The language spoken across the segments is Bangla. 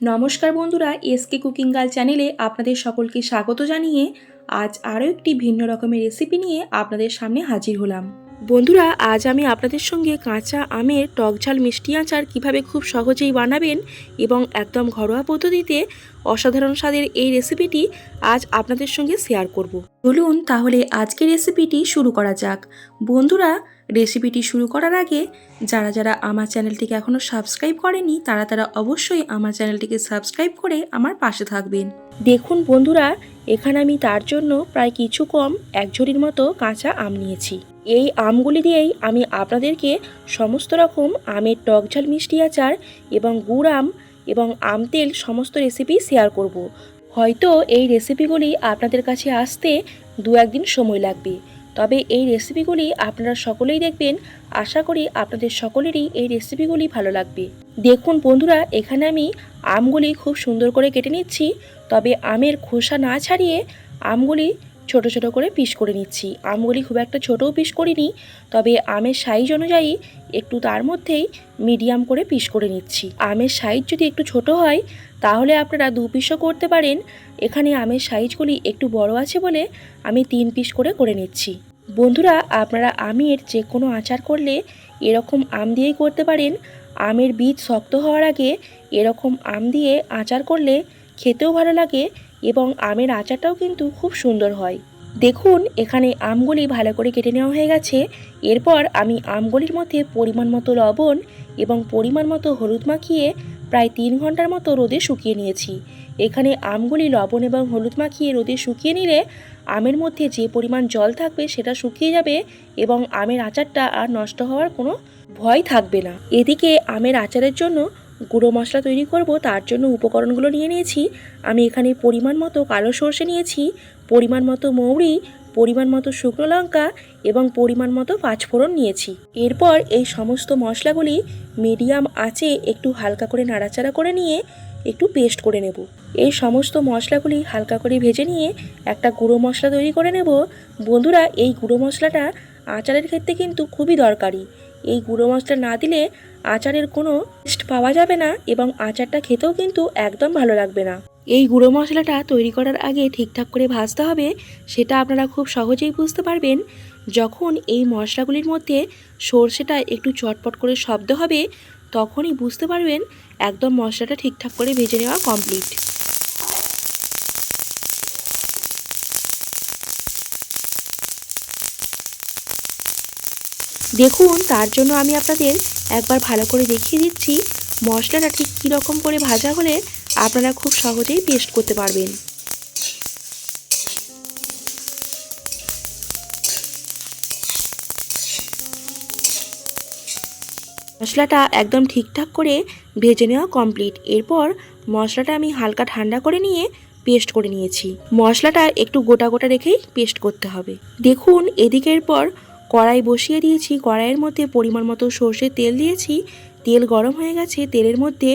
নমস্কার বন্ধুরা এসকে কুকিং গার্ল চ্যানেলে আপনাদের সকলকে স্বাগত জানিয়ে আজ আরও একটি ভিন্ন রকমের রেসিপি নিয়ে আপনাদের সামনে হাজির হলাম। বন্ধুরা, আজ আমি আপনাদের সঙ্গে কাঁচা আমের টকঝাল মিষ্টি আচার কীভাবে খুব সহজেই বানাবেন এবং একদম ঘরোয়া পদ্ধতিতে অসাধারণ স্বাদের এই রেসিপিটি আজ আপনাদের সঙ্গে শেয়ার করব। চলুন তাহলে আজকের রেসিপিটি শুরু করা যাক। বন্ধুরা রেসিপিটি শুরু করার আগে, যারা যারা আমার চ্যানেলটিকে এখনও সাবস্ক্রাইব করেনি, তারা তারা অবশ্যই আমার চ্যানেলটিকে সাবস্ক্রাইব করে আমার পাশে থাকবেন। দেখুন বন্ধুরা, এখানে আমি তার জন্য প্রায় কিছু কম এক ঝুড়ির মতো কাঁচা আম নিয়েছি। এই আমগুলি দিয়েই আমি আপনাদেরকে সমস্ত রকম আমের টকঝাল মিষ্টি আচার এবং গুড় আম এবং আম তেল সমস্ত রেসিপি শেয়ার করব। হয়তো এই রেসিপিগুলি আপনাদের কাছে আসতে দু একদিন সময় লাগবে। তবে এই রেসিপিগুলি আপনারা সকলেই দেখবেন। আশা করি আপনাদের সকলেরই এই রেসিপিগুলি ভালো লাগবে। দেখুন বন্ধুরা, এখানে আমি আমগুলি খুব সুন্দর করে কেটে নিচ্ছি। তবে আমের খোসা না ছাড়িয়ে আমগুলি ছোট ছোট করে পিস করে নিচ্ছি। আমগুলি খুব একটা ছোটও পিস করিনি, তবে আমের সাইজ অনুযায়ী একটু তার মধ্যেই মিডিয়াম করে পিস করে নিচ্ছি। আমের সাইজ যদি একটু ছোট হয়, তাহলে আপনারা দু পিসও করতে পারেন। এখানে আমের সাইজগুলি একটু বড় আছে বলে আমি তিন পিস করে করে নিচ্ছি। বন্ধুরা, আপনারা আমের যে কোনো আচার করলে এরকম আম দিয়েই করতে পারেন। আমের বীজ শক্ত হওয়ার আগে এরকম আম দিয়ে আচার করলে খেতেও ভালো লাগে। এবং আমের আচারটাও কিন্তু খুব সুন্দর হয়। দেখুন, এখানে আমগুলি ভালো করে কেটে নেওয়া হয়ে গেছে। এরপর আমি আমগুলির মধ্যে পরিমাণ মতো লবণ এবং পরিমাণ মতো হলুদ মাখিয়ে প্রায় তিন ঘণ্টার মতো রোদে শুকিয়ে নিয়েছি। এখানে আমগুলি লবণ এবং হলুদ মাখিয়ে রোদে শুকিয়ে নিলে আমের মধ্যে যে পরিমাণ জল থাকবে সেটা শুকিয়ে যাবে এবং আমের আচারটা আর নষ্ট হওয়ার কোনো ভয় থাকবে না। এদিকে আমের আচারের জন্য গুঁড়ো মশলা তৈরি করব, তার জন্য উপকরণগুলো নিয়ে নিয়েছি। আমি এখানে পরিমাণ মতো কালো সর্ষে নিয়েছি, পরিমাণ মতো মৌরি, পরিমাণ মতো শুকনো লঙ্কা এবং পরিমাণ মতো পাঁচফোড়ন নিয়েছি। এরপর এই সমস্ত মশলাগুলি মিডিয়াম আঁচে একটু হালকা করে নাড়াচাড়া করে নিয়ে একটু পেস্ট করে নেব। এই সমস্ত মশলাগুলি হালকা করে ভেজে নিয়ে একটা গুঁড়ো মশলা তৈরি করে নেব। বন্ধুরা, এই গুঁড়ো মশলাটা আচারের ক্ষেত্রে কিন্তু খুবই দরকারি। এই গুঁড়ো মশলা না দিলে আচারের কোনো টেস্ট পাওয়া যাবে না এবং আচারটা খেতেও কিন্তু একদম ভালো লাগবে না। এই গুঁড়ো মশলাটা তৈরি করার আগে ঠিকঠাক করে ভাজতে হবে, সেটা আপনারা খুব সহজেই বুঝতে পারবেন। যখন এই মশলাগুলির মধ্যে সর্ষেটা একটু চটপট করে শব্দ হবে, তখনই বুঝতে পারবেন একদম মশলাটা ঠিকঠাক করে ভেজে নেওয়া কমপ্লিট দেখুন, তার জন্য আমি আপনাদের একবার ভালো করে দেখিয়ে দিচ্ছি মশলাটা ঠিক কীরকম করে ভাজা হলে আপনারা খুব সহজেই পেস্ট করতে পারবেন। মশলাটা একদম ঠিকঠাক করে ভেজে নেওয়া কমপ্লিট এরপর মশলাটা আমি হালকা ঠান্ডা করে নিয়ে পেস্ট করে নিয়েছি। মশলাটা একটু গোটা গোটা রেখেই পেস্ট করতে হবে। দেখুন, এদিকের পর কড়াই বসিয়ে দিয়েছি, কড়াইয়ের মধ্যে পরিমাণ মতো সর্ষের তেল দিয়েছি। তেল গরম হয়ে গেছে, তেলের মধ্যে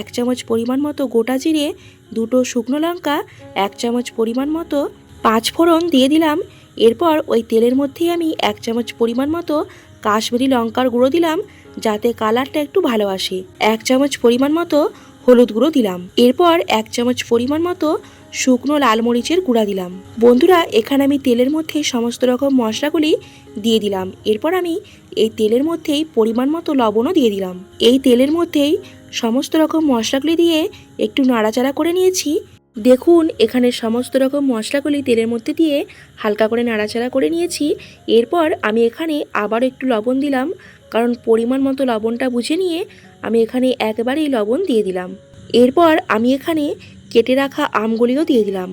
এক চামচ পরিমাণ মতো গোটা জিরে, দুটো শুকনো লঙ্কা, এক চামচ পরিমাণ মতো পাঁচ ফোড়ন দিয়ে দিলাম। এরপর ওই তেলের মধ্যেই আমি এক চামচ পরিমাণ মতো কাশ্মীরি লঙ্কার গুঁড়ো দিলাম, যাতে কালারটা একটু ভালো আসে। এক চামচ পরিমাণ মতো হলুদ গুঁড়ো দিলাম। এরপর এক চামচ পরিমাণ মতো শুকনো লাল মরিচের গুঁড়া দিলাম। বন্ধুরা, এখানে আমি তেলের মধ্যে সমস্ত রকম মশলাগুলি দিয়ে দিলাম। এরপর আমি এই তেলের মধ্যেই পরিমাণ মতো লবণও দিয়ে দিলাম। এই তেলের মধ্যেই সমস্ত রকম মশলাগুলি দিয়ে একটু নাড়াচাড়া করে নিয়েছি। দেখুন, এখানে সমস্ত রকম মশলাগুলি তেলের মধ্যে দিয়ে হালকা করে নাড়াচাড়া করে নিয়েছি। এরপর আমি এখানে আবার একটু লবণ দিলাম, কারণ পরিমাণ মতো লবণটা বুঝে নিয়ে আমি এখানে একবারেই লবণ দিয়ে দিলাম। এরপর আমি এখানে কেটে রাখা আমগুলিও দিয়ে দিলাম।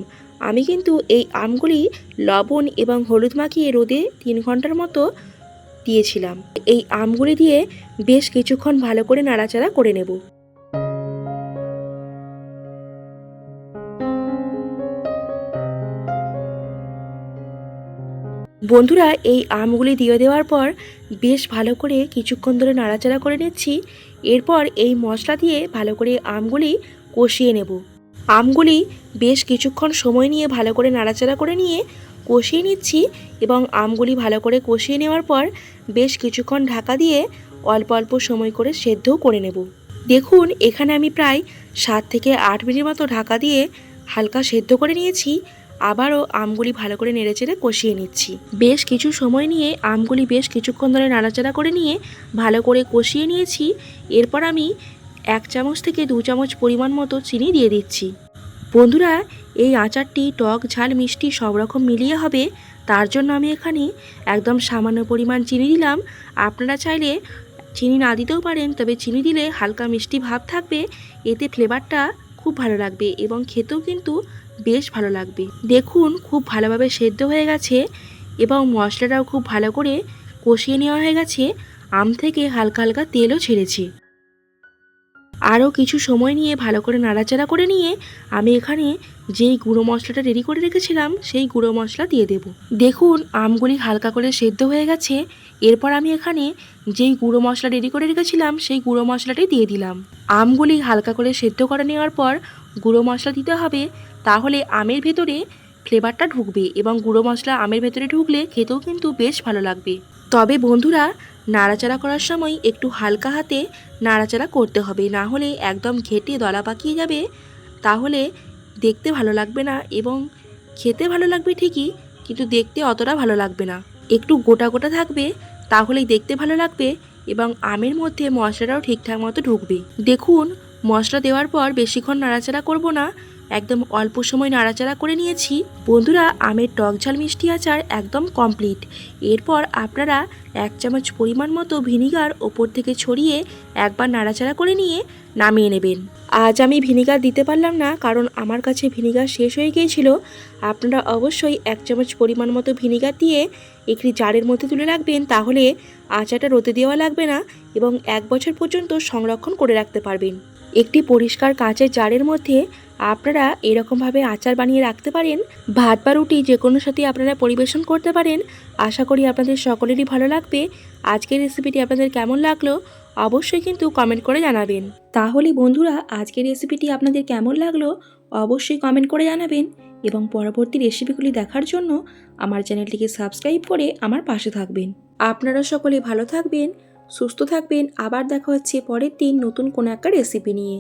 আমি কিন্তু এই আমগুলি লবণ এবং হলুদ মাখিয়ে রোদে তিন ঘণ্টার মতো দিয়েছিলাম। এই আমগুলি দিয়ে বেশ কিছুক্ষণ ভালো করে নাড়াচাড়া করে নেব। বন্ধুরা, এই আমগুলি দিয়ে দেওয়ার পর বেশ ভালো করে কিছুক্ষণ ধরে নাড়াচাড়া করে নিচ্ছি। এরপর এই মশলা দিয়ে ভালো করে আমগুলি কষিয়ে নেব। আমগুলি বেশ কিছুক্ষণ সময় নিয়ে ভালো করে নাড়াচাড়া করে নিয়ে কষিয়ে নিচ্ছি এবং আমগুলি ভালো করে কষিয়ে নেওয়ার পর বেশ কিছুক্ষণ ঢাকা দিয়ে অল্প অল্প সময় করে সেদ্ধও করে নেব। দেখুন, এখানে আমি প্রায় সাত থেকে আট মিনিট মতো ঢাকা দিয়ে হালকা সেদ্ধ করে নিয়েছি। আবারও আমগুলি ভালো করে নেড়েচেড়ে কষিয়ে নিচ্ছি। বেশ কিছু সময় নিয়ে আমগুলি বেশ কিছুক্ষণ ধরে নাড়াচাড়া করে নিয়ে ভালো করে কষিয়ে নিয়েছি। এরপর আমি এক চামচ থেকে দু চামচ পরিমাণ মতো চিনি দিয়ে দিচ্ছি। বন্ধুরা, এই আচারটি টক, ঝাল, মিষ্টি সব রকম মিলিয়ে হবে। তার জন্য আমি এখানে একদম সামান্য পরিমাণ চিনি দিলাম। আপনারা চাইলে চিনি না দিতেও পারেন, তবে চিনি দিলে হালকা মিষ্টি ভাব থাকবে। এতে ফ্লেভারটা খুব ভালো লাগবে এবং খেতেও কিন্তু বেশ ভালো লাগবে। দেখুন, খুব ভালোভাবে সেদ্ধ হয়ে গেছে এবং মশলাটাও খুব ভালো করে কষিয়ে নেওয়া হয়ে গেছে। আম থেকে হালকা হালকা তেলও ছেড়েছে। আরও কিছু সময় নিয়ে ভালো করে নাড়াচাড়া করে নিয়ে আমি এখানে যেই গুঁড়ো মশলাটা রেডি করে রেখেছিলাম, সেই গুঁড়ো মশলা দিয়ে দেব। দেখুন, আমগুলি হালকা করে সেদ্ধ হয়ে গেছে। এরপর আমি এখানে যেই গুঁড়ো মশলা রেডি করে রেখেছিলাম, সেই গুঁড়ো মশলাটাই দিয়ে দিলাম। আমগুলি হালকা করে সেদ্ধ করে নেওয়ার পর গুঁড়ো মশলা দিতে হবে, তাহলে আমের ভেতরে ফ্লেভারটা ঢুকবে এবং গুঁড়ো মশলা আমের ভেতরে ঢুকলে খেতেও কিন্তু বেশ ভালো লাগবে। তবে বন্ধুরা, নাড়াচাড়া করার সময় একটু হালকা হাতে নাড়াচাড়া করতে হবে, না হলে একদম ঘেটে দলা পাকিয়ে যাবে। তাহলে দেখতে ভালো লাগবে না এবং খেতে ভালো লাগবে ঠিকই, কিন্তু দেখতে অতটা ভালো লাগবে না। একটু গোটা গোটা থাকবে, তাহলেই দেখতে ভালো লাগবে এবং আমের মধ্যে মশলাটাও ঠিকঠাক মতো ঢুকবে। দেখুন, মশলা দেওয়ার পর বেশিক্ষণ নাড়াচাড়া করব না একদম অল্প সময় নাড়াচাড়া করে নিয়েছি। বন্ধুরা, আমের টক ঝাল মিষ্টি আচার একদম কমপ্লিট এরপর আপনারা এক চামচ পরিমাণ মতো ভিনিগার ওপর থেকে ছড়িয়ে একবার নাড়াচাড়া করে নিয়ে নামিয়ে নেবেন। আজ আমি ভিনিগার দিতে পারলাম না, কারণ আমার কাছে ভিনিগার শেষ হয়ে গিয়েছিল। আপনারা অবশ্যই এক চামচ পরিমাণ মতো ভিনিগার দিয়ে একটি জারের মধ্যে তুলে রাখবেন, তাহলে আচারটা রোদে দেওয়া লাগবে না এবং এক বছর পর্যন্ত সংরক্ষণ করে রাখতে পারবেন। একটি পরিষ্কার কাঁচের জারের মধ্যে আপনারা এরকমভাবে আচার বানিয়ে রাখতে পারেন, ভাত বা রুটি যে কোনো সাথে আপনারা পরিবেশন করতে পারেন। আশা করি আপনাদের সকলেরই ভালো লাগবে। আজকের রেসিপিটি আপনাদের কেমন লাগল অবশ্যই কিন্তু কমেন্ট করে জানাবেন। তাহলে বন্ধুরা, আজকের রেসিপিটি আপনাদের কেমন লাগল অবশ্যই কমেন্ট করে জানাবেন এবং পরবর্তী রেসিপিগুলি দেখার জন্য আমার চ্যানেলটিকে সাবস্ক্রাইব করে আমার পাশে থাকবেন। আপনারা সকলে ভালো থাকবেন। সুস্থ থাকবেন আবার দেখা হচ্ছে পরের দিন নতুন কোনো একটা রেসিপি নিয়ে।